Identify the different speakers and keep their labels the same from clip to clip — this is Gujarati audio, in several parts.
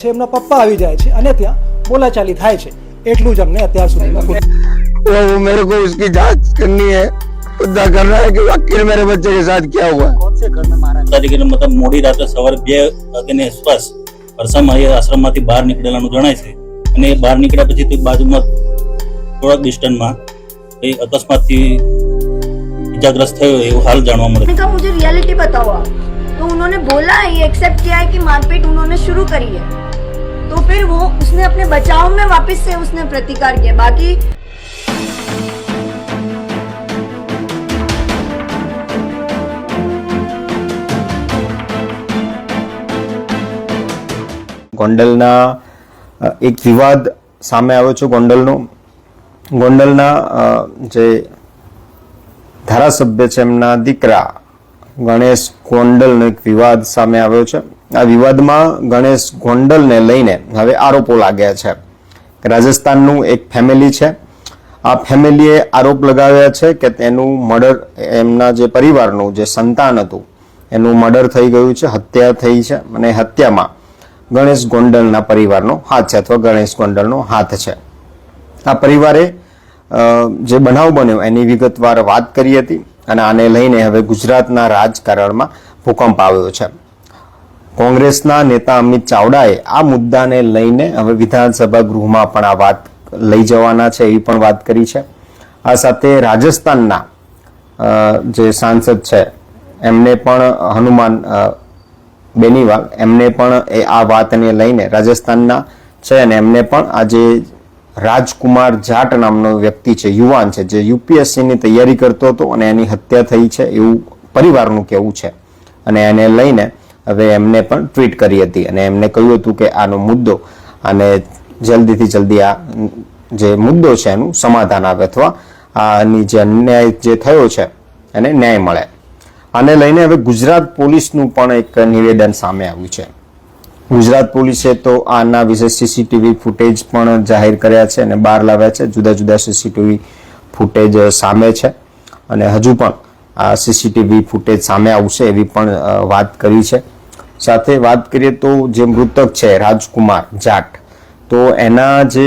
Speaker 1: છે એમના પપ્પા આવી જાય છે અને ત્યાં બોલાચાલી થાય છે એટલું જ અમને અત્યાર સુધીમાં ખુલ્લું
Speaker 2: वो वो मेरे को उसकी जांच करनी है पता करना है कि आखिर मेरे बच्चे के साथ क्या हुआ
Speaker 3: તારીખે મતલબ મોડી રાત્રે સવારે બે વાગ્યાની આસપાસ પરસામાં એ આશ્રમમાંથી બહાર નીકળેલાનું જણાય છે અને એ બહાર નીકળ્યા પછી તે બાજુમાં થોડાક ડિસ્ટન્સમાં એ અકસ્માતથી ઇજાગ્રસ્ત થયો એવું હાલ જાણવા મળે છે.
Speaker 4: मैंने कहा मुझे रियलिटी बताओ आप तो उन्होंने बोला ये एक्सेप्ट किया है कि मारपीट उन्होंने शुरू करी है तो फिर वो उसने अपने बचाव में वापस से उसने प्रतिकार किया बाकी
Speaker 5: ગોંડલના અ, એક વિવાદ સામે આવ્યો છે ગોંડલનો ગોંડલના અ, જે ધારાસભ્ય છે એમના દીકરા ગણેશ ગોંડલનો એક વિવાદ સામે આવ્યો છે આ વિવાદમાં ગણેશ ગોંડલને લઈને હવે આરોપો લાગ્યા છે. રાજસ્થાનનું એક ફેમિલી છે. આ ફેમિલીએ આરોપ લગાવ્યા છે કે તેનું મર્ડર એમના જે પરિવારનું જે સંતાન હતું, એનું મર્ડર થઈ ગયું છે, હત્યા થઈ છે અને હત્યામાં ગણેશ ગોંડલના પરિવારનો હાથ છે અથવા ગણેશ ગોંડલનો હાથ છે. આ પરિવારે જે બનાવ બન્યો એની વિગતવાર વાત કરી હતી અને આને લઈને હવે ગુજરાતના રાજકારણમાં ભૂકંપ આવ્યો છે. કોંગ્રેસના નેતા અમિત ચાવડાએ આ મુદ્દાને લઈને હવે વિધાનસભા ગૃહમાં પણ આ વાત લઈ જવાના છે એવી પણ વાત કરી છે. આ સાથે રાજસ્થાનના જે સાંસદ છે, એમને પણ હનુમાન બેનીવાલ, એમને પણ એ આ વાતને લઈને રાજસ્થાનના છે અને એમને પણ આજે રાજકુમાર જાટ નામનો વ્યક્તિ છે, યુવાન છે, જે યુપીએસસીની તૈયારી કરતો હતો અને એની હત્યા થઈ છે એવું પરિવારનું કહેવું છે. અને એને લઈને હવે એમને પણ ટ્વીટ કરી હતી અને એમને કહ્યું હતું કે આનો મુદ્દો અને જલ્દીથી જલ્દી આ જે મુદ્દો છે એનું સમાધાન આવે અથવા આની જે અન્યાય જે થયો છે એને ન્યાય મળે. આને લઈને હવે ગુજરાત પોલીસનું પણ એક નિવેદન સામે આવ્યું છે. ગુજરાત પોલીસે તો આના વિશે સીસીટીવી ફૂટેજ પણ જાહેર કર્યા છે અને બહાર લાવ્યા છે. જુદા જુદા સીસીટીવી ફૂટેજ સામે છે અને હજુ પણ આ સીસીટીવી ફૂટેજ સામે આવશે એવી પણ વાત કરી છે. સાથે વાત કરીએ તો જે મૃતક છે, રાજકુમાર જાટ, તો એના જે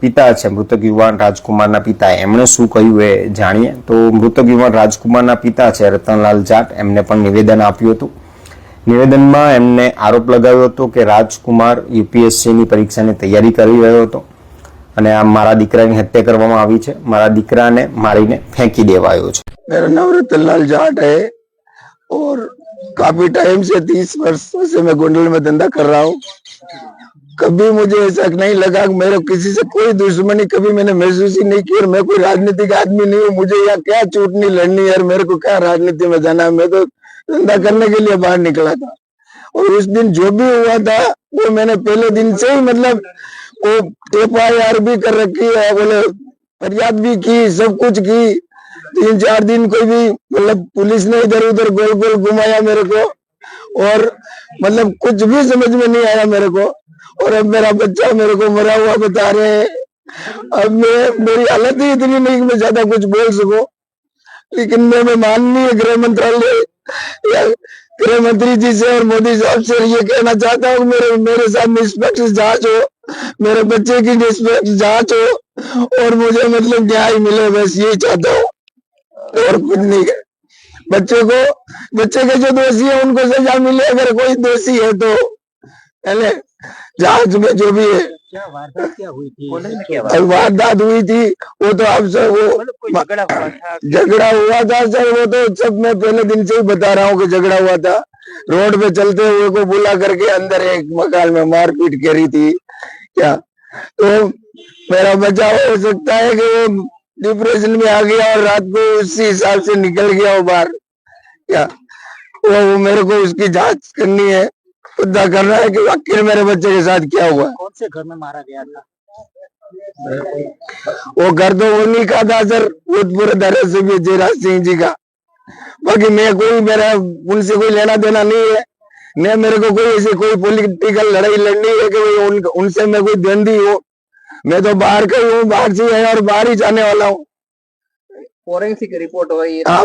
Speaker 5: પિતા છે, મૃતક યુવાન રાજકુમારના પિતા, એમણે શું કહ્યું એ જાણીએ? તો મૃતક યુવાન રાજકુમારના પિતા છે, રતનલાલ જાટ, એમને પણ નિવેદન આપ્યું હતું. નિવેદનમાં એમને આરોપ લગાવ્યો હતો કે રાજકુમાર યુપીએસસીની પરીક્ષાની તૈયારી કરી રહ્યો હતો અને આ મારા દીકરાની હત્યા કરવામાં આવી છે. મારા દીકરાને મારીને ફેંકી દેવાયો છે.
Speaker 2: મેરા નામ રતનલાલ જાટ હૈ ઓર काफ़ी टाइम से, तीस वर्षों से मैं गोंडल में धंधा कर रहा हूँ। कभी मुझे ऐसा नहीं लगा मेरे किसी से कोई दुश्मनी कभी मैंने महसूस ही नहीं की और मैं कोई राजनीतिक आदमी नहीं हूँ। मुझे यहाँ क्या चूटनी लड़नी है मेरे को क्या राजनीति में जाना है? मैं तो धंधा करने के लिए बाहर निकला था। और उस दिन जो भी हुआ था, वो मैंने पहले दिन से ही मतलब वो एफ़ आई आर भी कर रखी है, बोले, फरियाद भी की, सब कुछ की। तीन चार दिन कोई भी मतलब पुलिस ने इधर उधर गोल गोल घुमाया मेरे को, और मतलब कुछ भी समझ में नहीं आया मेरे को, और अब मेरा बच्चा मेरे को मरा हुआ बता रहे हैं। अब मैं, मेरी हालत ही इतनी नहीं मैं ज़्यादा कुछ बोल सकूँ, लेकिन मैं मैं माननीय गृह मंत्रालय, या गृह मंत्री जी से और मोदी साहब से ये कहना चाहता हूँ, मेरे मेरे साथ निष्पक्ष जाँच हो, मेरे बच्चे की निष्पक्ष जाँच हो, और मुझे मतलब न्याय मिले, बस यही चाहता हूँ। और कुछ नहीं कर बच्चे को बच्चे के जो दोषी है उनको सजा मिले अगर कोई दोषी है तो। पहले जाँच में जो भी है। और वारदात हुई थी? वो तो आप सब वो झगड़ा हुआ था सर वो तो सब मैं पहले दिन से ही बता रहा हूँ कि झगड़ा हुआ था। रोड पे चलते हुए को बुला करके अंदर एक मकान में मारपीट करी थी। क्या? तो मेरा बचाव हो सकता है कि वो डिप्रेशन में आ गया और रात को उसी हिसाब से निकल गया वो बाहर। क्या? वो, वो मेरे को उसकी जाँच करनी है। पता करना है कि आखिर मेरे बच्चे के साथ क्या हुआ।
Speaker 6: कौन से घर में मारा गया था?
Speaker 2: वो घर तो उन्हीं का था सर। भूतपूर्व धारासभ्य जयराज सिंह जी का। बाकी मैं कोई मेरा उनसे कोई लेना देना नहीं है। न मेरे को कोई ऐसी कोई पॉलिटिकल लड़ाई लड़नी है कि उन, उनसे मैं कोई द्वंदी हूँ। मैं तो बाहर का ही हूँ बाहर से है और बाहर ही जाने वाला हूँ।
Speaker 6: फॉरेंसिक रिपोर्ट हुई
Speaker 2: हाँ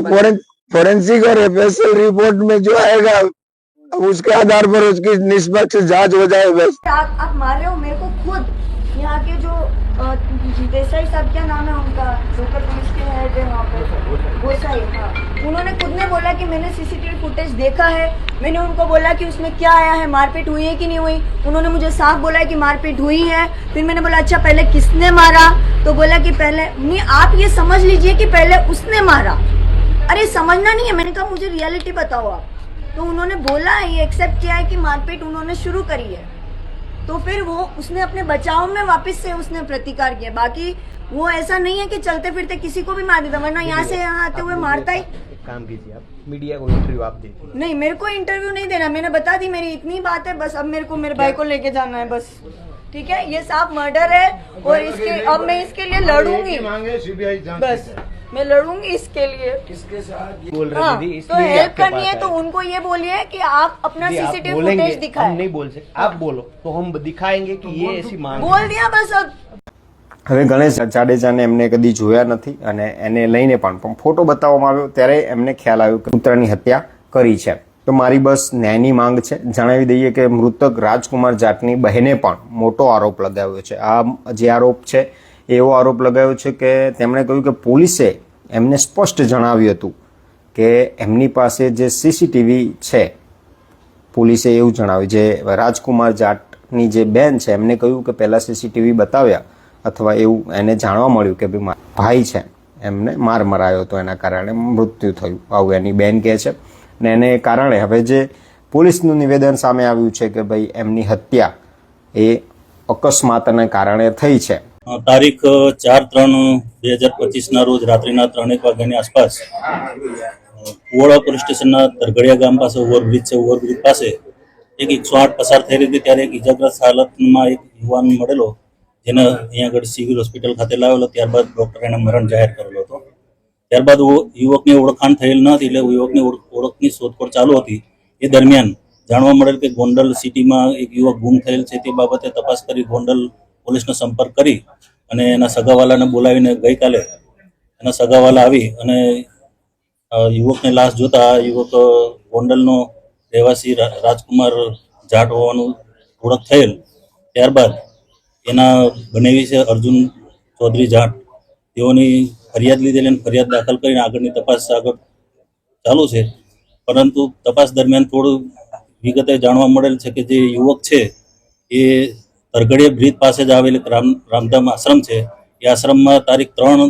Speaker 2: फोरेंसिक और एफएसएल रिपोर्ट में जो आएगा उसके आधार पर उसकी निष्पक्ष जाँच हो जाए बस।
Speaker 4: आप आप मार रहे हो मेरे को खुद। यहाँ के जो देसाई साहब क्या नाम है उनका? लोकल पुलिस हाँ उन्होंने खुद ने बोला कि मैंने सीसीटीवी फुटेज देखा है। मैंने उनको बोला कि उसमें क्या आया है, मारपीट हुई है कि नहीं हुई? उन्होंने मुझे साफ़ बोला है कि मारपीट हुई है। फिर मैंने बोला अच्छा पहले किसने मारा? तो बोला कि पहले, नहीं, आप ये समझ लीजिए कि पहले उसने मारा। अरे, समझना नहीं है। मैंने कहा, मुझे रियलिटी बताओ आप। तो उन्होंने बोला, ये एक्सेप्ट किया है कि मारपीट उन्होंने शुरू करी है। तो फिर वो उसने अपने बचाव में वापस से उसने प्रतिकार किया। बाकी वो ऐसा नहीं है कि चलते फिरते किसी को भी मार देता वरना यहाँ से यहाँ आते हुए मारता ही
Speaker 6: काम कीजिए आप मीडिया को इंटरव्यू आप दीजिए।
Speaker 4: नहीं मेरे को इंटरव्यू नहीं देना मैंने बता दी मेरी इतनी बात है बस अब मेरे को मेरे भाई को लेके जाना है बस। ठीक है? ये साफ़ मर्डर है और इसके अब मैं इसके लिए लड़ूँगी। मांगे सीबीआई बस। मैं लड़ूंगी इसके लिए
Speaker 6: बोल रहे
Speaker 4: हाँ,
Speaker 6: दीदी
Speaker 4: तो
Speaker 6: इसलिए
Speaker 4: हेल्प
Speaker 6: आपके
Speaker 4: करनी
Speaker 6: पास
Speaker 4: है तो
Speaker 6: आए।
Speaker 4: उनको ये बोलिए कि आप अपना
Speaker 6: जी, आप
Speaker 4: सीसीटीवी
Speaker 6: बोलेंगे
Speaker 4: फुटेज
Speaker 6: हम
Speaker 4: दिखाएं
Speaker 6: नहीं बोल सकते आप बोलो तो हम दिखाएंगे कि ये ऐसी मांग है।
Speaker 4: बोल दिया बस अब
Speaker 5: હવે ગણેશ જાડેજાને એમને કદી જોયા નથી અને એને લઈને પણ પણ ફોટો બતાવવામાં આવ્યો ત્યારે એમને ખ્યાલ આવ્યો કે પુત્રની હત્યા કરી છે તો મારી બસ ન્યાયની માંગ છે જણાવી દઈએ કે મૃતક રાજકુમાર જાટની બહેને પણ મોટો આરોપ લગાવ્યો છે આ જે આરોપ છે એવો આરોપ લગાવ્યો છે કે તેમણે કહ્યું કે પોલીસે એમને સ્પષ્ટ જણાવ્યું હતું કે એમની પાસે જે સીસીટીવી છે, પોલીસે એવું જણાવ્યું. જે રાજકુમાર જાટની જે બેન છે, એમને કહ્યું કે પહેલાં સીસીટીવી બતાવ્યા અથવા એવું એને જાણવા મળ્યું કે ભાઈ ભાઈ છે. એમને માર મરાયો હતો, એના કારણે મૃત્યુ થયું. આવું એની બેન કહે છે ને એને કારણે હવે જે પોલીસનું નિવેદન સામે આવ્યું છે કે ભાઈ એમની હત્યા એ અકસ્માતને કારણે થઈ છે.
Speaker 3: તારીખ ચાર ત્રણ બે હજાર પચીસના રોજ રાત્રિના ત્રણેક વાગ્યાની આસપાસ કુવાડા પોલીસ સ્ટેશનના તરગડિયા ગામ પાસે ઓવરબ્રિજ છે. ઓવરબ્રિજ પાસે એક એકસો આઠ પસાર થઈ રહી હતી. ત્યારે એક ઇજાગ્રસ્ત હાલતમાં એક યુવાન મળેલો, જેને અહીંયા આગળ સિવિલ હોસ્પિટલ ખાતે લાવેલો. ત્યારબાદ ડૉક્ટર એને મરણ જાહેર કરેલો હતો. ત્યારબાદ યુવકની ઓળખાણ થયેલ ન હતી એટલે યુવકની ઓળખ- ઓળખની શોધખોળ ચાલુ હતી. એ દરમિયાન જાણવા મળેલ કે ગોંડલ સિટીમાં એક યુવક ગુમ થયેલ છે. તે બાબતે તપાસ કરી ગોંડલ પોલીસનો સંપર્ક કરી અને એના સગાવાલાને બોલાવીને ગઈકાલે એના સગાવાલા આવી અને યુવકને લાશ જોતા યુવક ગોંડલનો રહેવાસી રાજકુમાર જાટ હોવાનું ઓળખ થયેલ. ત્યારબાદ એના બનેવી છે અર્જુન ચૌધરી જાટ. તેઓની ફરિયાદ લીધેલી અને ફરિયાદ દાખલ કરીને આગળની તપાસ આગળ ચાલુ છે. પરંતુ તપાસ દરમિયાન થોડું વિગતે જાણવા મળેલ છે કે જે યુવક છે એ તરગડીયા બ્રિજ પાસે જ આવેલ રામ રામધામ આશ્રમ છે. એ આશ્રમમાં તારીખ ત્રણ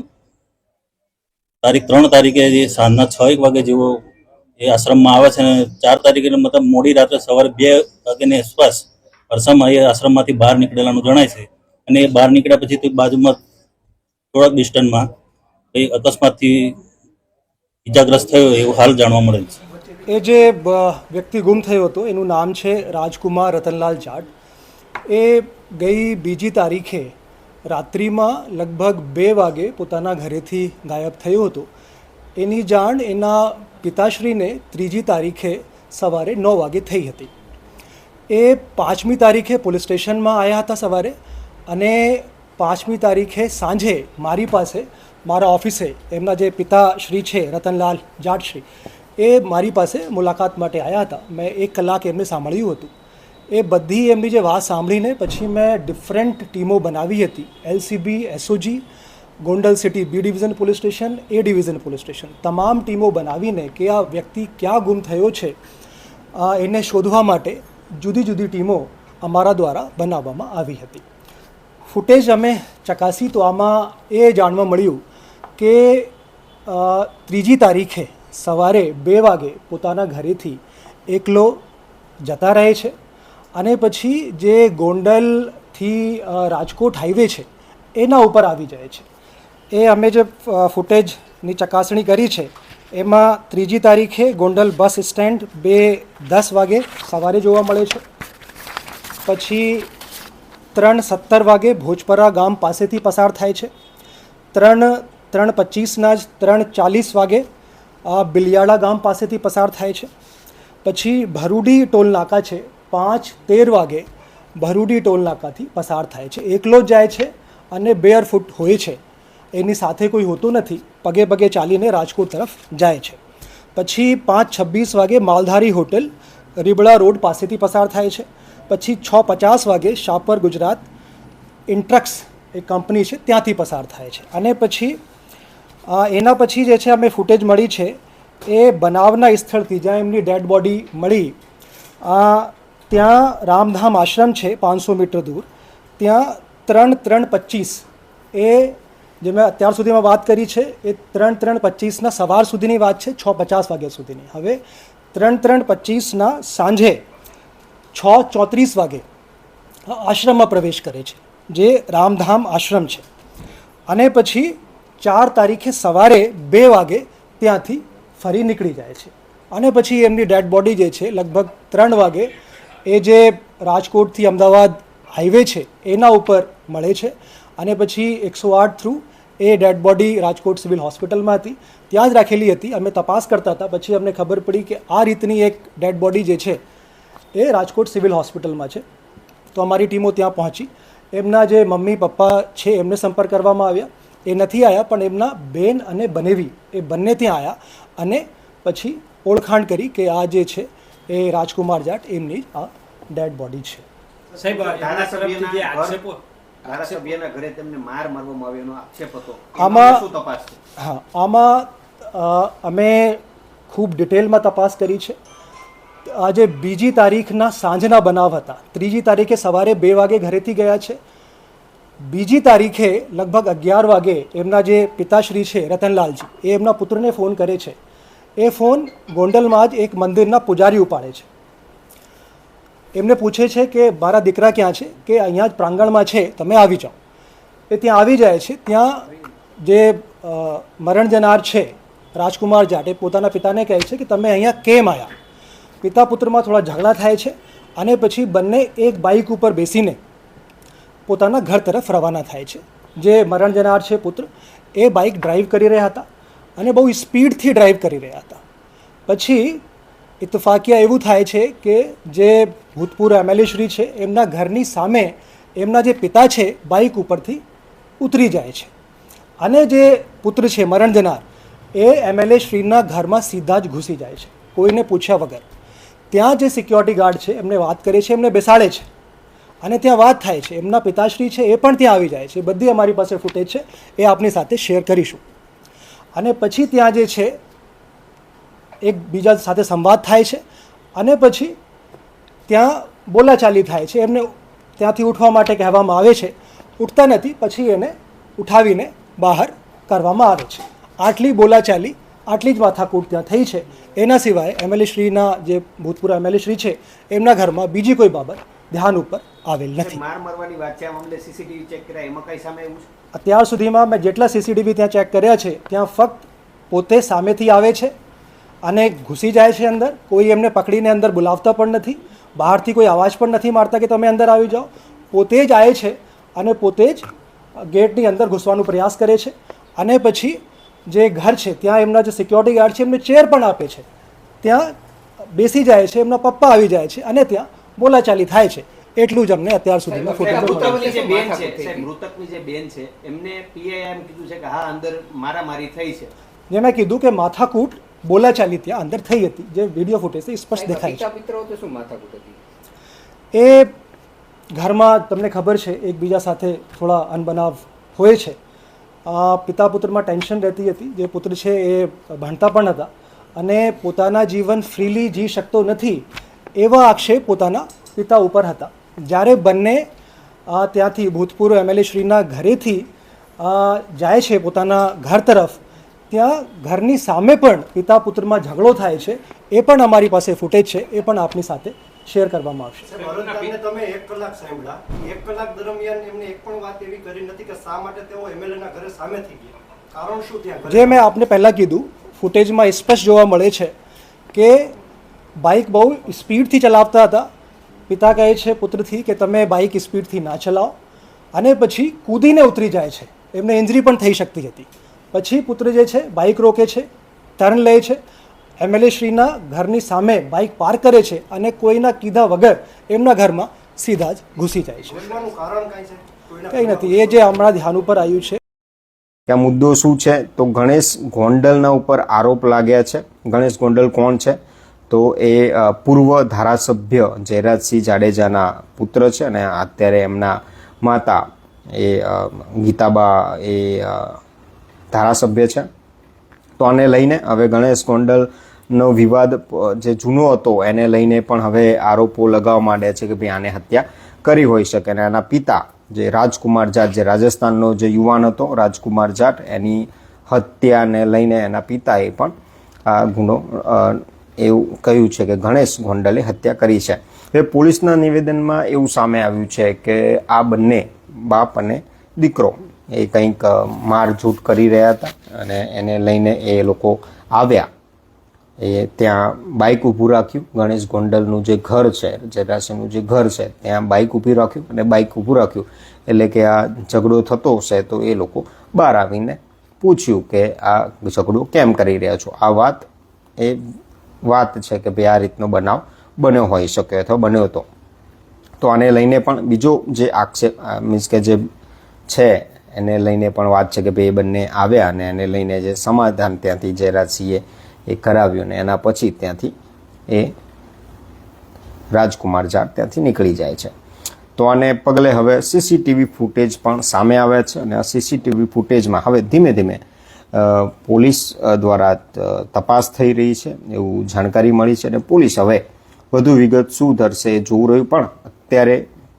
Speaker 3: તારીખ ત્રણ તારીખે જે સાંજના છ એક વાગે જેવો એ આશ્રમમાં આવે છે અને ચાર તારીખે મતલબ મોડી રાત્રે સવારે બે વાગ્યાની આસપાસ અરસામાં એ આશ્રમમાંથી બહાર નીકળેલાનું જણાય છે. અને એ બહાર નીકળ્યા પછી તે બાજુમાં થોડાક ડિસ્ટન્સમાં એ અકસ્માતથી ઈજાગ્રસ્ત થયો એવું હાલ જાણવા મળેલ છે.
Speaker 1: એ જે વ્યક્તિ ગુમ થયો હતો, એનું નામ છે રાજકુમાર રતનલાલ જાટ. એ ગઈ બીજી તારીખે રાત્રિમાં લગભગ બે વાગે પોતાના ઘરેથી ગાયબ થયું હતું. એની જાણ એના પિતાશ્રીને ત્રીજી તારીખે સવારે નવ વાગે થઈ હતી. એ પાંચમી તારીખે પોલીસ સ્ટેશનમાં આવ્યા હતા સવારે અને પાંચમી તારીખે સાંજે મારી પાસે, મારા ઓફિસે એમના જે પિતાશ્રી છે, રતનલાલ જાટશ્રી, એ મારી પાસે મુલાકાત માટે આવ્યા હતા. મેં એક કલાક એમને સાંભળ્યું હતું. એ બધી એમની જે વાત સાંભળીને પછી મેં ડિફરન્ટ ટીમો બનાવી હતી. LCB SOG Gondal city B division police station A division police station તમામ ટીમો બનાવીને કે આ વ્યક્તિ ક્યાં ગુમ થયો છે એને શોધવા માટે જુદી જુદી ટીમો અમારા દ્વારા બનાવવામાં આવી હતી. ફૂટેજ અમે ચકાસી તો આમાં એ જાણવા મળ્યું કે ત્રીજી તારીખે સવારે બે વાગે પોતાના ઘરેથી એકલો જતા રહે છે. અને પછી જે ગોંડલથી રાજકોટ હાઈવે છે, એના ઉપર આવી જાય છે. એ અમે જે ફૂટેજની ચકાસણી કરી છે, એમાં ત્રીજી તારીખે ગોંડલ બસ સ્ટેન્ડ બે દસ વાગે સવારે જોવા મળે છે. પછી ત્રણ સત્તર વાગે ભોજપરા ગામ પાસેથી પસાર થાય છે. ત્રણ ત્રણ પચીસના જ ત્રણ ચાલીસ વાગે બિલિયાળા ગામ પાસેથી પસાર થાય છે. પછી ભરૂડી ટોલ નાકા છે. પાંચ તેર વાગે ભરૂડી ટોલ નાકાથી પસાર થાય છે. એકલો જ જાય છે અને બેર ફૂટ હોય છે. એની સાથે કોઈ હોતું નથી. પગે પગે ચાલીને રાજકોટ તરફ જાય છે. પછી પાંચ છવ્વીસ વાગે માલધારી હોટેલ રીબડા રોડ પાસેથી પસાર થાય છે. પછી છ પચાસ વાગે શાપર ગુજરાત ઇન્ટ્રક્સ એ કંપની છે ત્યાંથી પસાર થાય છે. અને પછી એના પછી જે છે અમે ફૂટેજ મળી છે એ બનાવના સ્થળથી જ્યાં એમની ડેડ બોડી મળી. ત્યાં રામધામ આશ્રમ છે, પાંચસો મીટર દૂર. ત્યાં ત્રણ ત્રણ પચીસ એ જે મેં અત્યાર સુધીમાં વાત કરી છે, એ ત્રણ ત્રણ પચીસના સવાર સુધીની વાત છે, છ પચાસ વાગ્યા સુધીની. હવે ત્રણ ત્રણ પચીસના સાંજે છ ચોત્રીસ વાગે આશ્રમમાં પ્રવેશ કરે છે, જે રામધામ આશ્રમ છે. અને પછી ચાર તારીખે સવારે બે વાગે ત્યાંથી ફરી નીકળી જાય છે. અને પછી એમની ડેડ બોડી જે છે, લગભગ ત્રણ વાગે એ જે રાજકોટથી અમદાવાદ હાઈવે છે, એના ઉપર મળે છે. અને પછી એકસો આઠ થ્રુ એ ડેડ બોડી રાજકોટ સિવિલ હોસ્પિટલમાં હતી. ત્યાં જ રાખેલી હતી. અમે તપાસ કરતા હતા. પછી અમને ખબર પડી કે આ રીતની એક ડેડ બોડી જે છે, એ રાજકોટ સિવિલ હોસ્પિટલમાં છે. તો અમારી ટીમો ત્યાં પહોંચી. એમના જે મમ્મી, પપ્પા છે, એમને સંપર્ક કરવામાં આવ્યા. એ નથી આવ્યા પણ એમના બેન અને બનેવી એ બંને ત્યાં આવ્યા અને પછી ઓળખાણ કરી કે આ જે છે એ રાજકુમાર જાટ એમની આ ડેડ બોડી છે.
Speaker 7: સાહેબ એમના તરફથી જે
Speaker 6: ધારાસભ્યના
Speaker 7: આક્ષેપો?
Speaker 6: ધારાસભ્યના ઘરે તેમને માર મારવામાં આવ્યો આક્ષેપ હતો.
Speaker 1: આમાં-
Speaker 6: શું તપાસ
Speaker 1: હા આમાં અમે ખૂબ ડિટેલમાં તપાસ કરી છે. આજે બીજી તારીખના સાંજના બનાવ હતા. ત્રીજી તારીખે સવારે બે વાગે ઘરેથી ગયા છે. બીજી તારીખે લગભગ અગિયાર વાગે એમના જે પિતાશ્રી છે રતનલાલજી એ એમના પુત્રને ફોન કરે છે. એ ફોન ગોંડલમાં જ એક મંદિરના પૂજારી ઉપાડે છે. એમને પૂછે છે કે મારા દીકરા ક્યાં છે? કે અહીંયા જ પ્રાંગણમાં છે, તમે આવી જાઓ. એ ત્યાં આવી જાય છે. ત્યાં જે મરણ જનાર છે, રાજકુમાર જાટ, એ પોતાના પિતાને કહે છે કે તમે અહીંયા કેમ આવ્યા પિતા પુત્રમાં થોડા ઝઘડા થાય છે અને પછી બંને એક બાઇક ઉપર બેસીને પોતાના ઘર તરફ રવાના થાય છે. જે મરણ જનાર છે પુત્ર, એ બાઇક ડ્રાઈવ કરી રહ્યા હતા. અને બહુ સ્પીડથી ડ્રાઈવ કરી રહ્યા હતા. પછી ઇતફાકિયા એવું થાય છે કે જે ભૂતપૂર્વ એમએલએ શ્રી છે, એમના ઘરની સામે એમના જે પિતા છે, બાઇક ઉપરથી ઉતરી જાય છે. અને જે પુત્ર છે, મરણ જનાર, એ એમએલએ શ્રીના ઘરમાં સીધા જ ઘૂસી જાય છે, કોઈને પૂછ્યા વગર. ત્યાં જે સિક્યોરિટી ગાર્ડ છે, એમને વાત કરે છે, એમને બેસાડે છે. અને ત્યાં વાત થાય છે, એમના પિતાશ્રી છે, એ પણ ત્યાં આવી જાય છે, બધી અમારી પાસે ફૂટેજ છે, એ આપની સાથે શેર કરીશું. અને પછી ત્યાં જે છે એકબીજા સાથે સંવાદ થાય છે અને પછી ત્યાં બોલાચાલી થાય છે. એમને ત્યાંથી ઉઠવા માટે કહેવામાં આવે છે. ઉઠતા નથી, પછી એને ઉઠાવીને બહાર કરવામાં આવે છે. આટલી બોલાચાલી, આટલી જ માથાકૂટ ત્યાં થઈ છે. એના સિવાય એમએલએ શ્રીના જે ભૂતપૂર્વ એમએલએ શ્રી છે, એમના ઘરમાં બીજી કોઈ બાબત ધ્યાન ઉપર આવેલ નથી.
Speaker 6: માર મારવાની વાત છે આ મામલે સીસીટીવી ચેક કર્યા એમાં કઈ સામે આવ્યું છે?
Speaker 1: અત્યાર સુધીમાં મેં જેટલા સીસીટીવી ત્યાં ચેક કર્યા છે ત્યાં ફક્ત પોતે સામેથી આવે છે અને ઘૂસી જાય છે અંદર. કોઈ એમને પકડીને અંદર બોલાવતા પણ નથી બહારથી કોઈ અવાજ પણ નથી મારતા કે તમે અંદર આવી જાઓ. પોતે જ આવે છે અને પોતે જ ગેટની અંદર ઘૂસવાનો પ્રયાસ કરે છે. અને પછી જે ઘર છે ત્યાં એમના જે સિક્યોરિટી ગાર્ડ છે એમને ચેર પણ આપે છે. ત્યાં બેસી જાય છે એમના પપ્પા આવી જાય છે અને ત્યાં બોલાચાલી થાય છે. એટલું જ અમને અત્યાર સુધીમાં ફૂટેજ
Speaker 6: મૃતકની જે બેન છે મૃતકની જે બેન છે એમને પીઆઈ એમ કીધું છે કે હા અંદર મારામારી થઈ છે.
Speaker 1: જેણે કીધું કે માથાકૂટ બોલાચાલી ત્યાં અંદર થઈ હતી. જે વીડિયો ફૂટેજથી સ્પષ્ટ દેખાય છે.
Speaker 7: પિતા તો શું માથાકૂટ હતી?
Speaker 1: એ ઘરમાં તમને ખબર છે એકબીજા સાથે થોડા અનબનાવ હોય છે. આ પિતા પુત્રમાં ટેન્શન રહેતી હતી. જે પુત્ર છે એ ભણતા પણ હતા અને પોતાના જીવન ફ્રીલી જી શકતો નથી એવા આક્ષેપ પોતાના પિતા ઉપર હતા. જ્યારે બંને ત્યાંથી ભૂતપૂર્વ એમએલએ શ્રીના ઘરેથી જાય છે પોતાના ઘર તરફ ત્યાં ઘરની સામે પણ પિતા પુત્રમાં ઝઘડો થાય છે. એ પણ અમારી પાસે ફૂટેજ છે. એ પણ આપની સાથે શેર કરવામાં આવશે.
Speaker 8: તમે એક કલાક સાંભળ્યા. એક કલાક દરમિયાન એમને એક પણ વાત એવી કરી નથી કે શા માટે તેઓ એમએલએ ના ઘરે સામેથી ગયા. કારણ શું ત્યાં
Speaker 1: જે મેં આપને પહેલાં કીધું ફૂટેજમાં સ્પષ્ટ જોવા મળે છે કે બાઇક બહુ સ્પીડથી ચલાવતા હતા. પિતા કહે છે પુત્રથી કે તમે બાઇક સ્પીડથી ના ચલાવો. અને પછી કૂદીને ઉતરી જાય છે. એમને ઇન્જરી પણ થઈ શકતી હતી. પછી પુત્ર જે છે બાઇક રોકે છે ટર્ન લે છે. એમએલએ શ્રીના ઘરની સામે બાઇક પાર્ક કરે છે અને કોઈના કીધા વગર એમના ઘરમાં સીધા જ ઘૂસી જાય છે.
Speaker 8: કાંઈ છે? કોઈને
Speaker 1: કંઈ નથી. એ જે હમણાં ધ્યાન ઉપર આવ્યું છે.
Speaker 5: કે આ મુદ્દો શું છે? તો ગણેશ ગોંડલના ઉપર આરોપ લાગ્યા છે. ગણેશ ગોંડલ કોણ છે? તો એ પૂર્વ ધારાસભ્ય જયરાજસિંહ જાડેજાના પુત્ર છે અને અત્યારે એમના માતા એ ગીતાબા એ ધારાસભ્ય છે. તો આને લઈને હવે ગણેશ ગોંડલનો વિવાદ જે જૂનો હતો એને લઈને પણ હવે આરોપો લગાવવા માંડ્યા છે કે ભાઈ આને હત્યા કરી હોઈ શકે અને એના પિતા જે રાજકુમાર જાટ, જે રાજસ્થાનનો જે યુવાન હતો, રાજકુમાર જાટ, એની હત્યાને લઈને એના પિતાએ પણ આ ગુનો એવું કહ્યું છે કે ગણેશ ગોંડલે હત્યા કરી છે. હવે પોલીસના નિવેદનમાં એવું સામે આવ્યું છે કે આ બંને બાપ અને દીકરો એ કંઈક મારઝૂટ કરી રહ્યા હતા અને એને લઈને એ લોકો આવ્યા. એ ત્યાં બાઇક ઊભું રાખ્યું. ગણેશ ગોંડલનું જે ઘર છે જરાસીનું જે ઘર છે, ત્યાં બાઇક ઊભી રાખ્યું અને બાઇક ઊભું રાખ્યું. એટલે કે આ ઝઘડો થતો હશે તો એ લોકો બહાર આવીને પૂછ્યું કે આ ઝઘડો કેમ કરી રહ્યા છો? આ વાત એ વાત છે કે ભાઈ આ રીતનો બનાવ બન્યો હોઈ શકે અથવા બન્યો હતો તો આને લઈને પણ બીજો જે આક્ષેપ મીન્સ કે જે છે, એને લઈને પણ વાત છે કે ભાઈ એ બંને આવ્યા અને એને લઈને જે સમાધાન ત્યાંથી જયરાજસિંહે એ કરાવ્યું ને એના પછી ત્યાંથી એ રાજકુમાર જાટ ત્યાંથી નીકળી જાય છે. તો આને પગલે હવે સીસીટીવી ફૂટેજ પણ સામે આવ્યા છે અને આ સીસીટીવી ફૂટેજમાં હવે ધીમે ધીમે પોલીસ દ્વારા તપાસ થઈ રહી છે, એવું જાણકારી મળી છે અને પોલીસ હવે વધુ વિગત શું ધરશે જોવું રહ્યું, પણ અત્યારે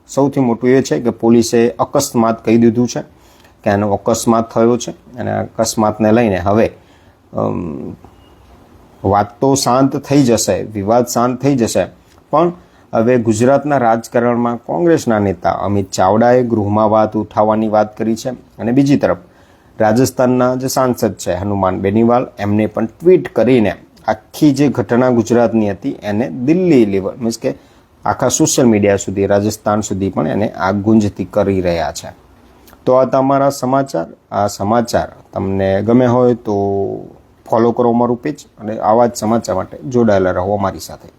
Speaker 5: સૌથી મોટું એ છે કે પોલીસે અકસ્માત કહી દીધું છે કે આનો અકસ્માત થયો છે અને અકસ્માતને લઈને હવે વાત તો શાંત થઈ જશે, વિવાદ શાંત થઈ જશે, પણ હવે ગુજરાતના રાજકારણમાં કોંગ્રેસના નેતા અમિત ચાવડાએ ગૃહમાં વાત ઉઠાવવાની વાત કરી છે અને બીજી તરફ રાજસ્થાનના જે સાંસદ છે હનુમાન બેનીવાલ, એમને પણ ટ્વીટ કરીને આખી જે ઘટના ગુજરાતની હતી, એને દિલ્હી લેવલ મીન્સ કે આખા સોશિયલ મીડિયા સુધી, રાજસ્થાન સુધી પણ એને આ ગુંજતી કરી રહ્યા છે. તો આ તમારા સમાચાર, આ સમાચાર તમને ગમે હોય તો ફોલો કરો અમારું પેજ અને આવા જ સમાચાર માટે જોડાયેલા રહો અમારી સાથે.